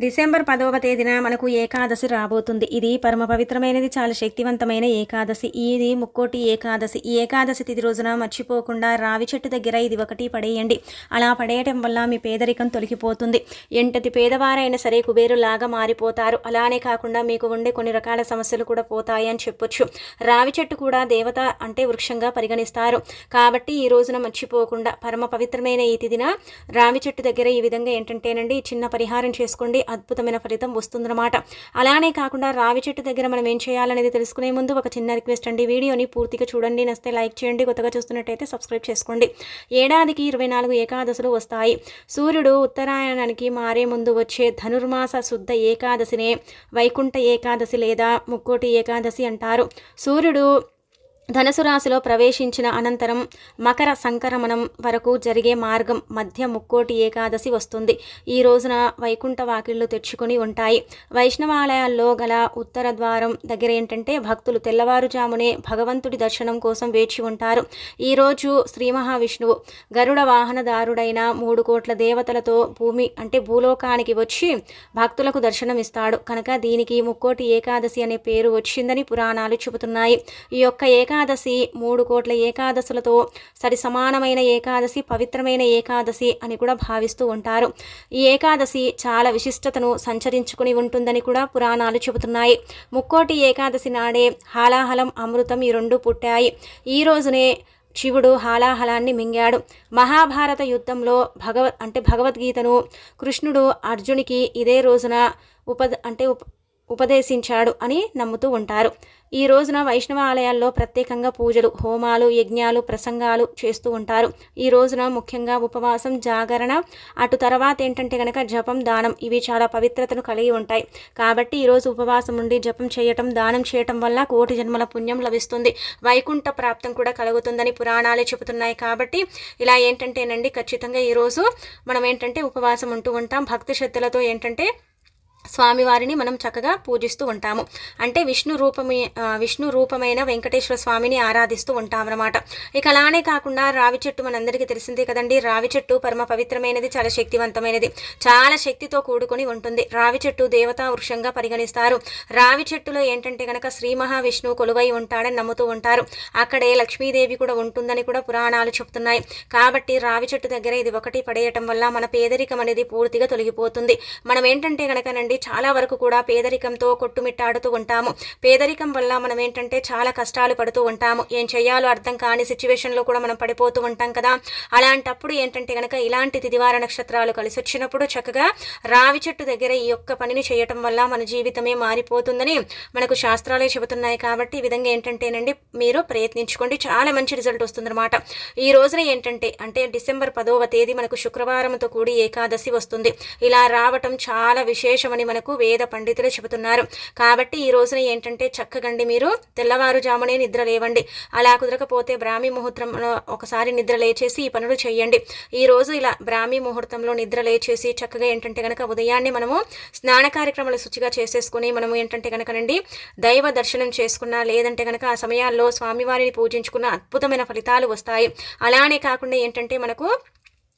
December పదవ తేదీన మనకు ఏకాదశి రాబోతుంది. ఇది పరమ పవిత్రమైనది చాలా శక్తివంతమైన ఏకాదశి. ఇది ముక్కోటి ఏకాదశి. ఈ ఏకాదశి తిథి రోజున మర్చిపోకుండా రావి చెట్టు దగ్గర ఇది ఒకటి పడేయండి. అలా పడేయటం వల్ల మీ పేదరికం తొలగిపోతుంది. ఎంతటి పేదవారైనా సరే కుబేరులాగా మారిపోతారు. అలానే కాకుండా మీకు ఉండే కొన్ని రకాల సమస్యలు కూడా పోతాయి అని చెప్పొచ్చు. రావి చెట్టు కూడా దేవత అంటే వృక్షంగా పరిగణిస్తారు. కాబట్టి ఈ రోజున మర్చిపోకుండా పరమ పవిత్రమైన ఈ తిథిన రావి చెట్టు దగ్గర ఈ విధంగా ఏంటంటేనండి చిన్న పరిహారం చేసుకోండి. అద్భుతమైన ఫలితం వస్తుందన్నమాట. అలానే కాకుండా రావి చెట్టు దగ్గర మనం ఏం చేయాలనేది తెలుసుకునే ముందు ఒక చిన్న రిక్వెస్ట్ అండి. వీడియోని పూర్తిగా చూడండి. నస్తే లైక్ చేయండి. కొత్తగా చూస్తున్నట్టయితే సబ్స్క్రైబ్ చేసుకోండి. ఏడాదికి ఇరవై నాలుగు ఏకాదశులు వస్తాయి. సూర్యుడు ఉత్తరాయణానికి మారే ముందు వచ్చే ధనుర్మాస శుద్ధ ఏకాదశినే వైకుంఠ ఏకాదశి లేదా ముక్కోటి ఏకాదశి అంటారు. సూర్యుడు ధనుసు రాశిలో ప్రవేశించిన అనంతరం మకర సంక్రమణం వరకు జరిగే మార్గం మధ్య ముక్కోటి ఏకాదశి వస్తుంది. ఈ రోజున వైకుంఠ వాకిళ్ళు తెచ్చుకొని ఉంటాయి. వైష్ణవాలయాల్లో గల ఉత్తర ద్వారం దగ్గర ఏంటంటే భక్తులు తెల్లవారుజామునే భగవంతుడి దర్శనం కోసం వేచి ఉంటారు. ఈరోజు శ్రీ మహావిష్ణువు గరుడ వాహనదారుడైన మూడు కోట్ల దేవతలతో భూమి అంటే భూలోకానికి వచ్చి భక్తులకు దర్శనమిస్తాడు కనుక దీనికి ముక్కోటి ఏకాదశి అనే పేరు వచ్చిందని పురాణాలు చెబుతున్నాయి. ఈ యొక్క ఏకా ఏకాదశి మూడు కోట్ల ఏకాదశులతో సరి సమానమైన ఏకాదశి పవిత్రమైన ఏకాదశి అని కూడా భావిస్తూ ఉంటారు. ఈ ఏకాదశి చాలా విశిష్టతను సంచరించుకుని ఉంటుందని కూడా పురాణాలు చెబుతున్నాయి. ముక్కోటి ఏకాదశి నాడే హాలాహలం అమృతం ఈ రెండు పుట్టాయి. ఈ రోజునే శివుడు హాలాహలాన్ని మింగాడు. మహాభారత యుద్ధంలో భగవ అంటే భగవద్గీతను కృష్ణుడు అర్జునికి ఇదే రోజున ఉప అంటే ఉప ఉపదేశించాడు అని నమ్ముతూ ఉంటారు. ఈ రోజున వైష్ణవ ఆలయాల్లో ప్రత్యేకంగా పూజలు హోమాలు యజ్ఞాలు ప్రసంగాలు చేస్తూ ఉంటారు. ఈ రోజున ముఖ్యంగా ఉపవాసం జాగరణ అటు తర్వాత ఏంటంటే కనుక జపం దానం ఇవి చాలా పవిత్రతను కలిగి ఉంటాయి. కాబట్టి ఈరోజు ఉపవాసం ఉండి జపం చేయటం దానం చేయటం వల్ల కోటి జన్మల పుణ్యం లభిస్తుంది. వైకుంఠ ప్రాప్తం కూడా కలుగుతుందని పురాణాలే చెబుతున్నాయి. కాబట్టి ఇలా ఏంటంటేనండి ఖచ్చితంగా ఈరోజు మనం ఏంటంటే ఉపవాసం ఉంటూ ఉంటాం. భక్తి శ్రద్ధలతో ఏంటంటే స్వామివారిని మనం చక్కగా పూజిస్తూ ఉంటాము. అంటే విష్ణు రూపమే విష్ణు రూపమైన వెంకటేశ్వర స్వామిని ఆరాధిస్తూ ఉంటాం అనమాట ఇక అలానే కాకుండా రావి చెట్టు మనందరికీ తెలిసిందే కదండి. రావి చెట్టు పరమ పవిత్రమైనది చాలా శక్తివంతమైనది చాలా శక్తితో కూడుకొని ఉంటుంది. రావి చెట్టు దేవతా వృక్షంగా పరిగణిస్తారు. రావి చెట్టులో ఏంటంటే కనుక శ్రీ మహావిష్ణువు కొలువై ఉంటాడని నమ్ముతూ ఉంటారు. అక్కడే లక్ష్మీదేవి కూడా ఉంటుందని కూడా పురాణాలు చెప్తున్నాయి. కాబట్టి రావి చెట్టు దగ్గర ఇది ఒకటి పడేయటం వల్ల మన పేదరికం అనేది పూర్తిగా తొలగిపోతుంది. మనం ఏంటంటే కనుకనండి నుండి చాలా వరకు కూడా పేదరికంతో కొట్టుమిట్టాడుతూ ఉంటాము. పేదరికం వల్ల మనం ఏంటంటే చాలా కష్టాలు పడుతూ ఉంటాము. ఏం చేయాలో అర్థం కాని సిచ్యువేషన్లో కూడా మనం పడిపోతూ ఉంటాం కదా. అలాంటప్పుడు ఏంటంటే కనుక ఇలాంటి తిదివార నక్షత్రాలు కలిసి వచ్చినప్పుడు చక్కగా రావి చెట్టు దగ్గర ఈ యొక్క పనిని చేయటం వల్ల మన జీవితమే మారిపోతుందని మనకు శాస్త్రాలే చెబుతున్నాయి కాబట్టి ఈ విధంగా ఏంటంటేనండి మీరు ప్రయత్నించుకోండి. చాలా మంచి రిజల్ట్ వస్తుందన్నమాట. ఈ రోజున ఏంటంటే అంటే డిసెంబర్ పదవ తేదీ మనకు శుక్రవారంతో కూడి ఏకాదశి వస్తుంది. ఇలా రావటం చాలా విశేషం విశేషమని మనకు వేద పండితులు చెబుతున్నారు. కాబట్టి ఈ రోజున ఏంటంటే చక్కగండి మీరు తెల్లవారుజామునే నిద్ర లేవండి. అలా కుదరకపోతే బ్రాహ్మీ ముహూర్తంలో ఒకసారి నిద్ర లేచేసి ఈ పనులు చేయండి. ఈ రోజు ఇలా బ్రాహ్మీ ముహూర్తంలో నిద్ర లేచేసి చక్కగా ఏంటంటే కనుక ఉదయాన్నే మనము స్నాన కార్యక్రమాలు శుచిగా చేసేసుకుని మనము ఏంటంటే కనుకనండి దైవ దర్శనం చేసుకున్నా లేదంటే కనుక ఆ సమయాల్లో స్వామివారిని పూజించుకున్న అద్భుతమైన ఫలితాలు వస్తాయి. అలానే కాకుండా ఏంటంటే మనకు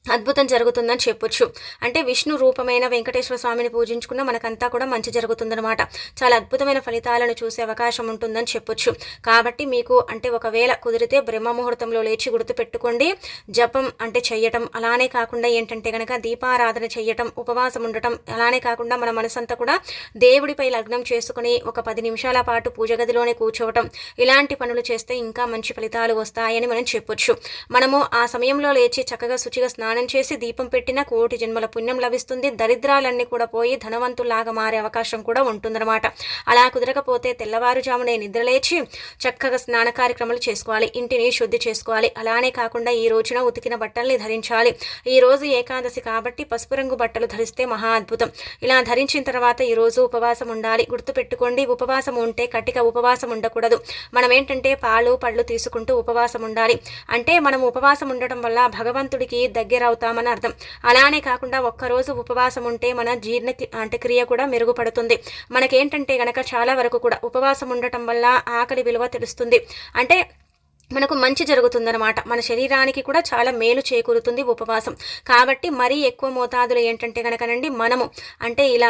అద్భుతం జరుగుతుందని చెప్పొచ్చు. అంటే విష్ణు రూపమైన వెంకటేశ్వర స్వామిని పూజించుకున్న మనకంతా కూడా మంచి జరుగుతుందనమాట చాలా అద్భుతమైన ఫలితాలను చూసే అవకాశం ఉంటుందని చెప్పొచ్చు. కాబట్టి మీకు అంటే ఒకవేళ కుదిరితే బ్రహ్మ ముహూర్తంలో లేచి గుర్తుపెట్టుకోండి. జపం అంటే చెయ్యటం అలానే కాకుండా ఏంటంటే కనుక దీపారాధన చెయ్యటం ఉపవాసం ఉండటం అలానే కాకుండా మన మనసంతా కూడా దేవుడిపై లగ్నం చేసుకుని ఒక పది నిమిషాల పాటు పూజ గదిలోనే కూర్చోవటం ఇలాంటి పనులు చేస్తే ఇంకా మంచి ఫలితాలు వస్తాయని మనం చెప్పొచ్చు. మనము ఆ సమయంలో లేచి చక్కగా శుచిగా స్నానం స్నానం చేసి దీపం పెట్టిన కోటి జన్మల పుణ్యం లభిస్తుంది. దరిద్రాలన్నీ కూడా పోయి ధనవంతులాగా మారే అవకాశం కూడా ఉంటుందన్నమాట. అలా కుదరకపోతే తెల్లవారుజామునే నిద్రలేచి చక్కగా స్నాన కార్యక్రమాలు చేసుకోవాలి. ఇంటిని శుద్ధి చేసుకోవాలి. అలానే కాకుండా ఈ రోజున ఉతికిన బట్టల్ని ధరించాలి. ఈ రోజు ఏకాదశి కాబట్టి పసుపు రంగు బట్టలు ధరిస్తే మహా అద్భుతం. ఇలా ధరించిన తర్వాత ఈ రోజు ఉపవాసం ఉండాలి. గుర్తుపెట్టుకోండి ఉపవాసం ఉంటే కటిక ఉపవాసం ఉండకూడదు. మనం ఏంటంటే పాలు పళ్ళు తీసుకుంటూ ఉపవాసం ఉండాలి. అంటే మనం ఉపవాసం ఉండటం వల్ల భగవంతుడికి దగ్గర అవుతామని అర్థం. అలానే కాకుండా ఒక్కరోజు ఉపవాసం ఉంటే మన జీర్ణ అంటే క్రియ కూడా మెరుగుపడుతుంది. మనకేంటంటే గనక చాలా వరకు కూడా ఉపవాసం ఉండటం వల్ల ఆకలి విలువ తెలుస్తుంది. అంటే మనకు మంచి జరుగుతుందనమాట మన శరీరానికి కూడా చాలా మేలు చేకూరుతుంది ఉపవాసం. కాబట్టి మరీ ఎక్కువ మోతాదులో ఏంటంటే కనుకనండి మనము అంటే ఇలా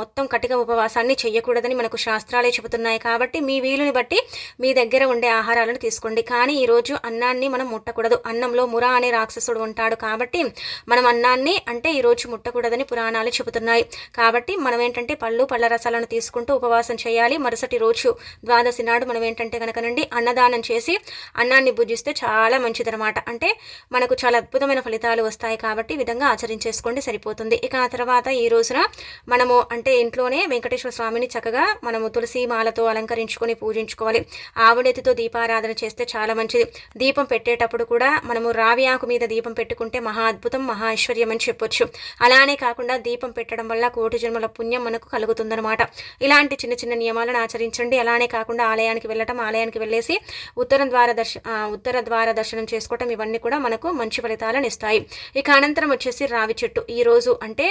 మొత్తం కటిక ఉపవాసాన్ని చేయకూడదని మనకు శాస్త్రాలే చెబుతున్నాయి. కాబట్టి మీ వీలుని బట్టి మీ దగ్గర ఉండే ఆహారాలను తీసుకోండి. కానీ ఈరోజు అన్నాన్ని మనం ముట్టకూడదు. అన్నంలో మురా అనే రాక్షసుడు ఉంటాడు కాబట్టి మనం అన్నాన్ని అంటే ఈరోజు ముట్టకూడదని పురాణాలు చెబుతున్నాయి. కాబట్టి మనం ఏంటంటే పళ్ళు పళ్ళ రసాలను తీసుకుంటూ ఉపవాసం చేయాలి. మరుసటి రోజు ద్వాదశి నాడు మనం ఏంటంటే కనుకనండి అన్నదానం చేసి అన్నాన్ని భుజిస్తే చాలా మంచిదనమాట అంటే మనకు చాలా అద్భుతమైన ఫలితాలు వస్తాయి కాబట్టి విధంగా ఆచరించేసుకోండి సరిపోతుంది. ఇక ఆ తర్వాత ఈ రోజున మనము అంటే ఇంట్లోనే వెంకటేశ్వర స్వామిని చక్కగా మనము తులసి మాలతో అలంకరించుకొని పూజించుకోవాలి. ఆవుడెత్తితో దీపారాధన చేస్తే చాలా మంచిది. దీపం పెట్టేటప్పుడు కూడా మనము రావి ఆకు మీద దీపం పెట్టుకుంటే మహా అద్భుతం మహా ఐశ్వర్యం అని చెప్పొచ్చు. అలానే కాకుండా దీపం పెట్టడం వల్ల కోటి జన్మల పుణ్యం మనకు కలుగుతుందనమాట ఇలాంటి చిన్న చిన్న నియమాలను ఆచరించండి. అలానే కాకుండా ఆలయానికి వెళ్ళటం ఆలయానికి వెళ్ళేసి ఉత్తరం ద్వారా దర్శ ఉత్తర ద్వార దర్శనం చేసుకోవటం ఇవన్నీ కూడా మనకు మంచి ఫలితాలను ఇస్తాయి. ఇక అనంతరం వచ్చేసి రావి చెట్టు. ఈరోజు అంటే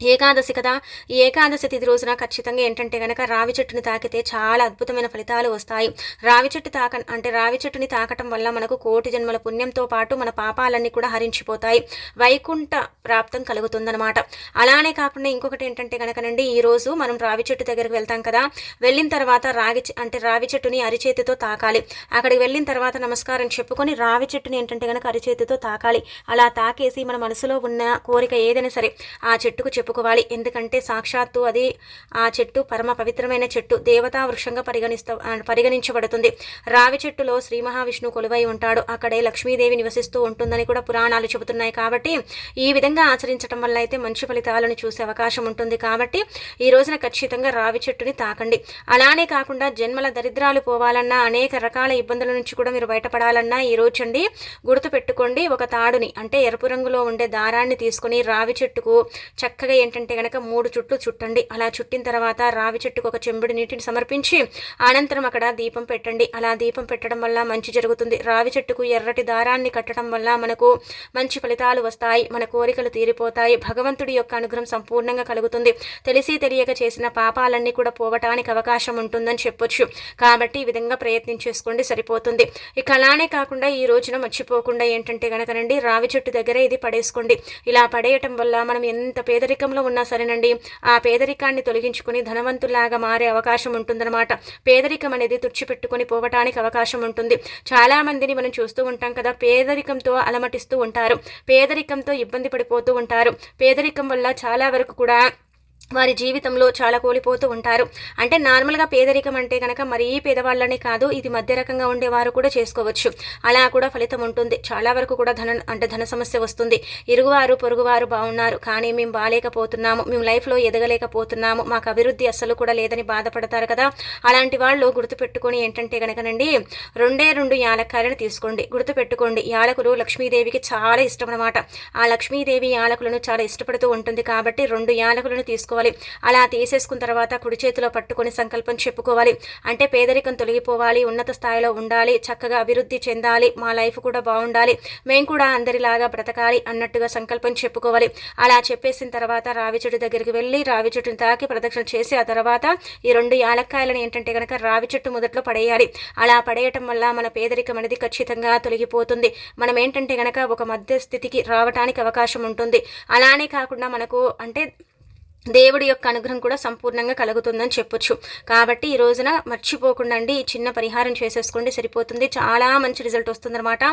ఏకాదశి కదా ఈ ఏకాదశి తిథి రోజున ఖచ్చితంగా ఏంటంటే కనుక రావి చెట్టుని తాకితే చాలా అద్భుతమైన ఫలితాలు వస్తాయి. రావి చెట్టు తాక అంటే రావి చెట్టుని తాకటం వల్ల మనకు కోటి జన్మల పుణ్యంతో పాటు మన పాపాలన్నీ కూడా హరించిపోతాయి. వైకుంఠ ప్రాప్తం కలుగుతుందనమాట అలానే కాకుండా ఇంకొకటి ఏంటంటే కనుకనండి ఈ రోజు మనం రావి చెట్టు దగ్గరికి వెళ్తాం కదా వెళ్ళిన తర్వాత రాగి అంటే రావి చెట్టుని అరిచేతితో తాకాలి. అక్కడికి వెళ్ళిన తర్వాత నమస్కారం చెప్పుకొని రావి చెట్టుని ఏంటంటే కనుక అరిచేతితో తాకాలి. అలా తాకేసి మన మనసులో ఉన్న కోరిక ఏదైనా సరే ఆ చెట్టుకు చెప్పు చెప్పుకోవాలి. ఎందుకంటే సాక్షాత్తు అది ఆ చెట్టు పరమ పవిత్రమైన చెట్టు. దేవతా వృక్షంగా పరిగణిస్త పరిగణించబడుతుంది. రావి చెట్టులో శ్రీ మహావిష్ణువు కొలువై ఉంటాడు. అక్కడే లక్ష్మీదేవి నివసిస్తూ ఉంటుందని కూడా పురాణాలు చెబుతున్నాయి కాబట్టి ఈ విధంగా ఆచరించడం వల్ల అయితే మంచి ఫలితాలను చూసే అవకాశం ఉంటుంది. కాబట్టి ఈ రోజున ఖచ్చితంగా రావి చెట్టుని తాకండి. అలానే కాకుండా జన్మల దరిద్రాలు పోవాలన్నా అనేక రకాల ఇబ్బందుల నుంచి కూడా మీరు బయటపడాలన్నా ఈ రోజు అండి గుర్తు పెట్టుకోండి ఒక తాడుని అంటే ఎరుపు రంగులో ఉండే దారాన్ని తీసుకుని రావి చెట్టుకు చక్కగా ఏంటంటే గనక మూడు చుట్లు చుట్టండి. అలా చుట్టిన తర్వాత రావి చెట్టుకు ఒక చెంబుడి నీటిని సమర్పించి అనంతరం అక్కడ దీపం పెట్టండి. అలా దీపం పెట్టడం వల్ల మంచి జరుగుతుంది. రావి చెట్టుకు ఎర్రటి దారాన్ని కట్టడం వల్ల మనకు మంచి ఫలితాలు వస్తాయి. మన కోరికలు తీరిపోతాయి. భగవంతుడి యొక్క అనుగ్రహం సంపూర్ణంగా కలుగుతుంది. తెలిసి తెలియక చేసిన పాపాలన్నీ కూడా పోవటానికి అవకాశం ఉంటుందని చెప్పొచ్చు. కాబట్టి ఈ విధంగా ప్రయత్నం చేసుకోండి. సరిపోతుంది. ఇక అలానే కాకుండా ఈ రోజున మర్చిపోకుండా ఏంటంటే కనుకనండి రావి చెట్టు దగ్గర ఇది పడేసుకోండి. ఇలా పడేయటం వల్ల మనం ఎంత పేదరికం పేదరికంలో ఉన్నా సరేనండి. ఆ పేదరికాన్ని తొలగించుకుని ధనవంతులాగా మారే అవకాశం ఉంటుందన్నమాట. పేదరికం అనేది తుడిచిపెట్టుకుని పోవటానికి అవకాశం ఉంటుంది. చాలా మందిని మనం చూస్తూ ఉంటాం కదా పేదరికంతో అలమటిస్తూ ఉంటారు. పేదరికంతో ఇబ్బంది పడిపోతూ ఉంటారు. పేదరికం వల్ల చాలా వరకు కూడా వారి జీవితంలో చాలా కోల్పోతూ ఉంటారు. అంటే నార్మల్గా పేదరికం అంటే కనుక మరీ పేదవాళ్ళనే కాదు ఇది మధ్య రకంగా ఉండేవారు కూడా చేసుకోవచ్చు. అలా కూడా ఫలితం ఉంటుంది. చాలా వరకు కూడా ధన అంటే ధన సమస్య వస్తుంది. ఇరుగువారు పొరుగువారు బాగున్నారు కానీ మేము బాగాలేకపోతున్నాము మేము లైఫ్లో ఎదగలేకపోతున్నాము. మాకు అభివృద్ధి అస్సలు కూడా లేదని బాధపడతారు కదా. అలాంటి వాళ్ళు గుర్తుపెట్టుకొని ఏంటంటే కనుకనండి రెండే రెండు యాలక్కాయలను తీసుకోండి. గుర్తుపెట్టుకోండి యాలకులు లక్ష్మీదేవికి చాలా ఇష్టం అనమాట ఆ లక్ష్మీదేవి యాలకులను చాలా ఇష్టపడుతూ ఉంటుంది కాబట్టి రెండు యాలకులను తీసుకు తీసుకోవాలి అలా తీసేసుకున్న తర్వాత కుడి చేతిలో పట్టుకొని సంకల్పం చెప్పుకోవాలి. అంటే పేదరికం తొలగిపోవాలి ఉన్నత స్థాయిలో ఉండాలి చక్కగా అభివృద్ధి చెందాలి మా లైఫ్ కూడా బాగుండాలి మేము కూడా అందరిలాగా బ్రతకాలి అన్నట్టుగా సంకల్పం చెప్పుకోవాలి. అలా చెప్పేసిన తర్వాత రావి చెట్టు దగ్గరికి వెళ్ళి రావి చెట్టుని తాకి ప్రదక్షిణ చేసి ఆ తర్వాత ఈ రెండు యాలక్కాయలను ఏంటంటే కనుక రావి చెట్టు మొదట్లో పడేయాలి. అలా పడేయటం వల్ల మన పేదరికం అనేది ఖచ్చితంగా తొలగిపోతుంది. మనం ఏంటంటే కనుక ఒక మధ్య స్థితికి రావటానికి అవకాశం ఉంటుంది. అలానే కాకుండా మనకు అంటే దేవుడి యొక్క అనుగ్రహం కూడా సంపూర్ణంగా కలుగుతుందని చెప్పొచ్చు. కాబట్టి ఈ రోజున మర్చిపోకుండా అండి ఈ చిన్న పరిహారం చేసేసుకోండి సరిపోతుంది. చాలా మంచి రిజల్ట్ వస్తుందన్నమాట.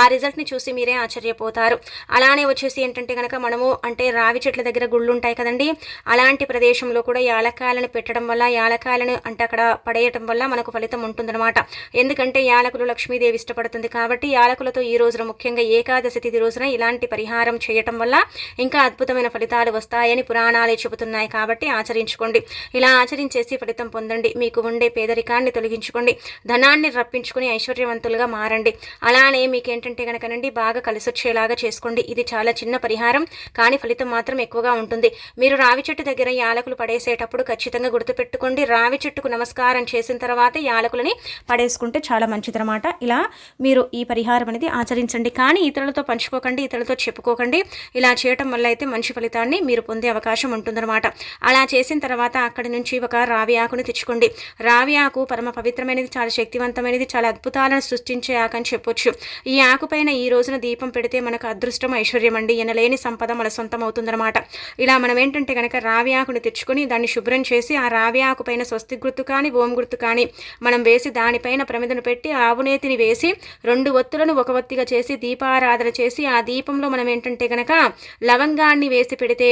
ఆ రిజల్ట్ని చూసి మీరే ఆశ్చర్యపోతారు. అలానే వచ్చేసి ఏంటంటే కనుక మనము అంటే రావి చెట్ల దగ్గర గుళ్ళు ఉంటాయి కదండి. అలాంటి ప్రదేశంలో కూడా యాలకాయలను పెట్టడం వల్ల యాలకాయలను అంటే అక్కడ పడేయటం వల్ల మనకు ఫలితం ఉంటుందన్నమాట. ఎందుకంటే యాలకులు లక్ష్మీదేవి ఇష్టపడుతుంది కాబట్టి యాలకులతో ఈ రోజున ముఖ్యంగా ఏకాదశి తిథి రోజున ఇలాంటి పరిహారం చేయటం వల్ల ఇంకా అద్భుతమైన ఫలితాలు వస్తాయని పురాణాలే చెబుతున్నాయి కాబట్టి ఆచరించుకోండి. ఇలా ఆచరించేసి ఫలితం పొందండి. మీకు ఉండే పేదరికాన్ని తొలగించుకోండి. ధనాన్ని రప్పించుకుని ఐశ్వర్యవంతులుగా మారండి. అలానే మీకు ఏంటంటే కనుకనండి బాగా కలిసొచ్చేలాగా చేసుకోండి. ఇది చాలా చిన్న పరిహారం కానీ ఫలితం మాత్రం ఎక్కువగా ఉంటుంది. మీరు రావి చెట్టు దగ్గర యాలకులు పడేసేటప్పుడు ఖచ్చితంగా గుర్తుపెట్టుకోండి. రావి చెట్టుకు నమస్కారం చేసిన తర్వాత యాలకులని పడేసుకుంటే చాలా మంచిదన్నమాట. ఇలా మీరు ఈ పరిహారం అనేది ఆచరించండి. కానీ ఇతరులతో పంచుకోకండి ఇతరులతో చెప్పుకోకండి. ఇలా చేయటం వల్ల అయితే మంచి ఫలితాన్ని మీరు పొందే అవకాశం ఉంటుంది అనమాట అలా చేసిన తర్వాత అక్కడి నుంచి ఒక రావి ఆకును తెచ్చుకోండి. రావి ఆకు పరమ పవిత్రమైనది చాలా శక్తివంతమైనది చాలా అద్భుతాలను సృష్టించే ఆకు అని చెప్పొచ్చు. ఈ ఆకుపైన ఈ రోజున దీపం పెడితే మనకు అదృష్టం ఐశ్వర్యం అండి ఎనలేని సంపద మన సొంతం అవుతుందన్నమాట. ఇలా మనం ఏంటంటే కనుక రావి ఆకుని తెచ్చుకొని దాన్ని శుభ్రం చేసి ఆ రావి ఆకు పైన స్వస్తి గుర్తు కానీ ఓం గుర్తు కానీ మనం వేసి దానిపైన ప్రమిదను పెట్టి ఆవునేతిని వేసి రెండు ఒత్తులను ఒక ఒత్తిగా చేసి దీపారాధన చేసి ఆ దీపంలో మనం ఏంటంటే కనుక లవంగాన్ని వేసి పెడితే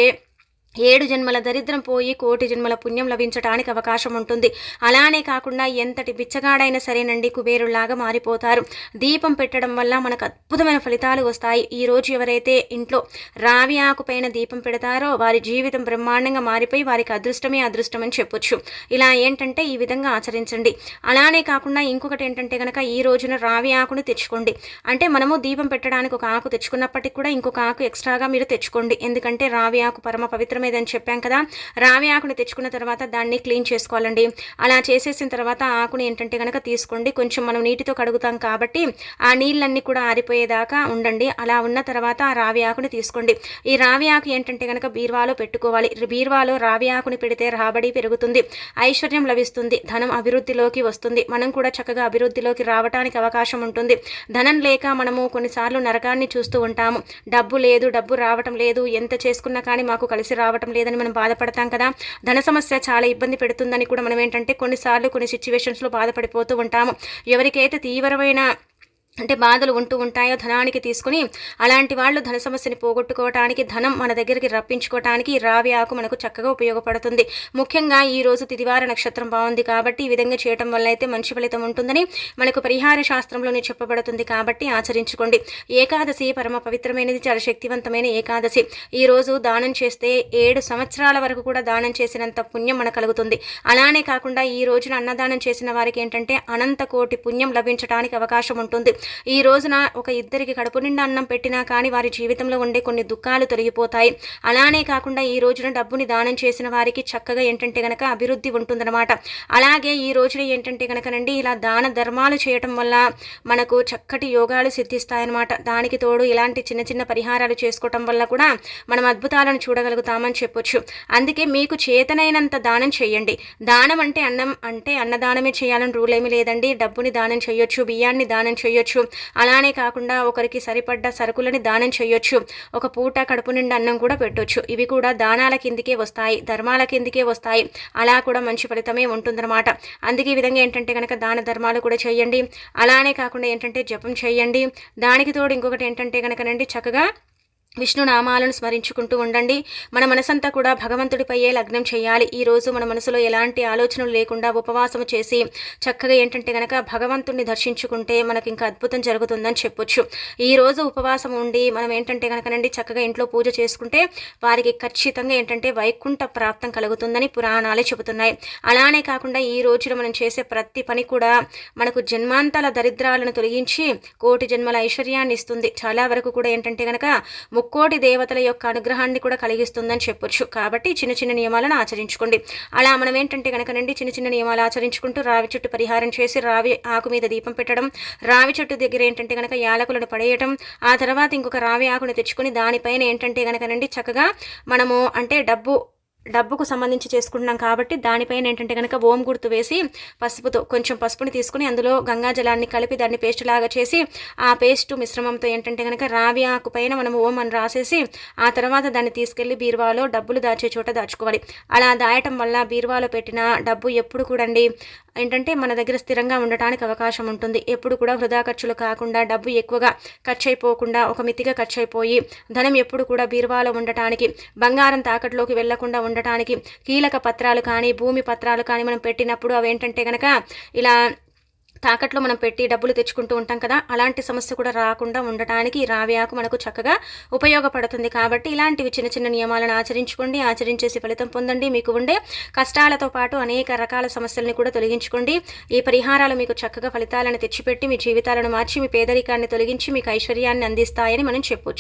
ఏడు జన్మల దరిద్రం పోయి కోటి జన్మల పుణ్యం లభించడానికి అవకాశం ఉంటుంది. అలానే కాకుండా ఎంతటి బిచ్చగాడైనా సరేనండి కుబేరులాగా మారిపోతారు. దీపం పెట్టడం వల్ల మనకు అద్భుతమైన ఫలితాలు వస్తాయి. ఈ రోజు ఎవరైతే ఇంట్లో రావి ఆకు పైన దీపం పెడతారో వారి జీవితం బ్రహ్మాండంగా మారిపోయి వారికి అదృష్టమే అదృష్టం అని చెప్పొచ్చు. ఇలా ఏంటంటే ఈ విధంగా ఆచరించండి. అలానే కాకుండా ఇంకొకటి ఏంటంటే కనుక ఈ రోజున రావి ఆకును తెచ్చుకోండి. అంటే మనము దీపం పెట్టడానికి ఒక ఆకు తెచ్చుకున్నప్పటికీ కూడా ఇంకొక ఆకు ఎక్స్ట్రాగా మీరు తెచ్చుకోండి. ఎందుకంటే రావి ఆకు పరమ పవిత్ర అని చెప్పాం కదా. రావి ఆకుని తెచ్చుకున్న తర్వాత దాన్ని క్లీన్ చేసుకోవాలండి. అలా చేసేసిన తర్వాత ఆకుని ఏంటంటే కనుక తీసుకోండి. కొంచెం మనం నీటితో కడుగుతాం కాబట్టి ఆ నీళ్ళన్నీ కూడా ఆరిపోయేదాకా ఉండండి. అలా ఉన్న తర్వాత ఆ రావి ఆకుని తీసుకోండి. ఈ రావి ఆకు ఏంటంటే కనుక బీర్వాలో పెట్టుకోవాలి. బీర్వాలో రావి ఆకుని పెడితే రాబడి పెరుగుతుంది. ఐశ్వర్యం లభిస్తుంది. ధనం అభివృద్ధిలోకి వస్తుంది. మనం కూడా చక్కగా అభివృద్ధిలోకి రావడానికి అవకాశం ఉంటుంది. ధనం లేక మనము కొన్నిసార్లు నరకాన్ని చూస్తూ ఉంటాము. డబ్బు లేదు డబ్బు రావటం లేదు ఎంత చేసుకున్నా కానీ మాకు కలిసి రావటం లేదని మనం బాధపడతాం కదా. ధన సమస్య చాలా ఇబ్బంది పెడుతుందని కూడా మనం ఏంటంటే కొన్నిసార్లు కొన్ని సిచ్యువేషన్స్లో బాధపడిపోతూ ఉంటాము. ఎవరికైతే తీవ్రమైన అంటే బాధలు ఉంటూ ఉంటాయో ధనానికి తీసుకుని అలాంటి వాళ్ళు ధన సమస్యని పోగొట్టుకోవటానికి ధనం మన దగ్గరికి రప్పించుకోవటానికి రావి ఆకు మనకు చక్కగా ఉపయోగపడుతుంది. ముఖ్యంగా ఈ రోజు తిదివార నక్షత్రం బాగుంది కాబట్టి ఈ విధంగా చేయటం వల్ల అయితే మంచి ఫలితం ఉంటుందని మనకు పరిహార శాస్త్రంలోనే చెప్పబడుతుంది కాబట్టి ఆచరించుకోండి. ఏకాదశి పరమ పవిత్రమైనది చాలా శక్తివంతమైన ఏకాదశి. ఈ రోజు దానం చేస్తే ఏడు సంవత్సరాల వరకు కూడా దానం చేసినంత పుణ్యం మనకు కలుగుతుంది. అలానే కాకుండా ఈ రోజున అన్నదానం చేసిన వారికి ఏంటంటే అనంత కోటి పుణ్యం లభించడానికి అవకాశం ఉంటుంది. ఈ రోజున ఒక ఇద్దరికి కడుపు నిండా అన్నం పెట్టినా కానీ వారి జీవితంలో ఉండే కొన్ని దుఃఖాలు తొలగిపోతాయి. అలానే కాకుండా ఈ రోజున డబ్బుని దానం చేసిన వారికి చక్కగా ఏంటంటే గనక అభివృద్ధి ఉంటుందన్నమాట. అలాగే ఈ రోజున ఏంటంటే కనుకనండి ఇలా దాన ధర్మాలు చేయటం వల్ల మనకు చక్కటి యోగాలు సిద్ధిస్తాయన్నమాట. దానికి తోడు ఇలాంటి చిన్న చిన్న పరిహారాలు చేసుకోవటం వల్ల కూడా మనం అద్భుతాలను చూడగలుగుతామని చెప్పొచ్చు. అందుకే మీకు చేతనైనంత దానం చేయండి. దానం అంటే అన్నం అంటే అన్నదానమే చేయాలని రూల్ ఏమీ లేదండి. డబ్బుని దానం చేయొచ్చు బియ్యాన్ని దానం చేయొచ్చు చేయొచ్చు. అలానే కాకుండా ఒకరికి సరిపడ్డ సరుకులని దానం చేయొచ్చు. ఒక పూట కడుపు నిండా అన్నం కూడా పెట్టొచ్చు. ఇవి కూడా దానాల కిందికే వస్తాయి ధర్మాల కిందికే వస్తాయి. అలా కూడా మంచి ఫలితమే ఉంటుందన్నమాట. అందుకే ఈ విధంగా ఏంటంటే కనుక దాన ధర్మాలు కూడా చేయండి. అలానే కాకుండా ఏంటంటే జపం చేయండి. దానికి తోడు ఇంకొకటి ఏంటంటే కనుకనండి చక్కగా విష్ణునామాలను స్మరించుకుంటూ ఉండండి. మన మనసంతా కూడా భగవంతుడిపైయే లగ్నం చేయాలి. ఈరోజు మన మనసులో ఎలాంటి ఆలోచనలు లేకుండా ఉపవాసం చేసి చక్కగా ఏంటంటే గనక భగవంతుడిని దర్శించుకుంటే మనకి ఇంకా అద్భుతం జరుగుతుందని చెప్పొచ్చు. ఈ రోజు ఉపవాసం ఉండి మనం ఏంటంటే కనుకనండి చక్కగా ఇంట్లో పూజ చేసుకుంటే వారికి ఖచ్చితంగా ఏంటంటే వైకుంఠ ప్రాప్తం కలుగుతుందని పురాణాలే చెబుతున్నాయి. అలానే కాకుండా ఈ రోజున మనం చేసే ప్రతి పని కూడా మనకు జన్మాంతాల దరిద్రాలను తొలగించి కోటి జన్మల ఐశ్వర్యాన్ని ఇస్తుంది. చాలా వరకు కూడా ఏంటంటే కనుక ముక్కోటి దేవతల యొక్క అనుగ్రహాన్ని కూడా కలిగిస్తుందని చెప్పొచ్చు. కాబట్టి చిన్న చిన్న నియమాలను ఆచరించుకోండి. అలా మనం ఏంటంటే కనుకనండి చిన్న చిన్న నియమాలు ఆచరించుకుంటూ రావి చెట్టు పరిహారం చేసి రావి ఆకు మీద దీపం పెట్టడం రావి చెట్టు దగ్గర ఏంటంటే కనుక యాలకులను పడేయటం ఆ తర్వాత ఇంకొక రావి ఆకుని తెచ్చుకొని దానిపైన ఏంటంటే కనుకనండి చక్కగా మనము అంటే డబ్బు డబ్బుకు సంబంధించి చేసుకుంటున్నాం కాబట్టి దానిపైన ఏంటంటే కనుక ఓం గుర్తు వేసి పసుపుతో కొంచెం పసుపుని తీసుకుని అందులో గంగా జలాన్ని కలిపి దాన్ని పేస్ట్ లాగా చేసి ఆ పేస్ట్ మిశ్రమంతో ఏంటంటే కనుక రావి ఆకు పైన మనం ఓం అని రాసేసి ఆ తర్వాత దాన్ని తీసుకెళ్ళి బీరువాలో డబ్బులు దాచే చోట దాచుకోవాలి. అలా దాయటం వల్ల బీరువాలో పెట్టిన డబ్బు ఎప్పుడు కూడండి? ఏంటంటే మన దగ్గర స్థిరంగా ఉండటానికి అవకాశం ఉంటుంది. ఎప్పుడు కూడా వృధా ఖర్చులు కాకుండా డబ్బు ఎక్కువగా ఖర్చు అయిపోకుండా ఒక మితిగా ఖర్చు అయిపోయి ధనం ఎప్పుడు కూడా బీరువాలో ఉండటానికి బంగారం తాకట్లోకి వెళ్ళకుండా ఉండటానికి కీలక పత్రాలు కానీ భూమి పత్రాలు కానీ మనం పెట్టినప్పుడు అవి ఏంటంటే కనుక ఇలా తాకట్లో మనం పెట్టి డబ్బులు తెచ్చుకుంటూ ఉంటాం కదా అలాంటి సమస్య కూడా రాకుండా ఉండటానికి ఈ రావ్యాకు మనకు చక్కగా ఉపయోగపడుతుంది. కాబట్టి ఇలాంటివి చిన్న చిన్న నియమాలను ఆచరించుకోండి ఆచరించేసి ఫలితం పొందండి. మీకు ఉండే కష్టాలతో పాటు అనేక రకాల సమస్యల్ని కూడా తొలగించుకోండి. ఈ పరిహారాలు మీకు చక్కగా ఫలితాలను తెచ్చిపెట్టి మీ జీవితాలను మార్చి మీ పేదరికాన్ని తొలగించి మీకు ఐశ్వర్యాన్ని అందిస్తాయని మనం చెప్పొచ్చు.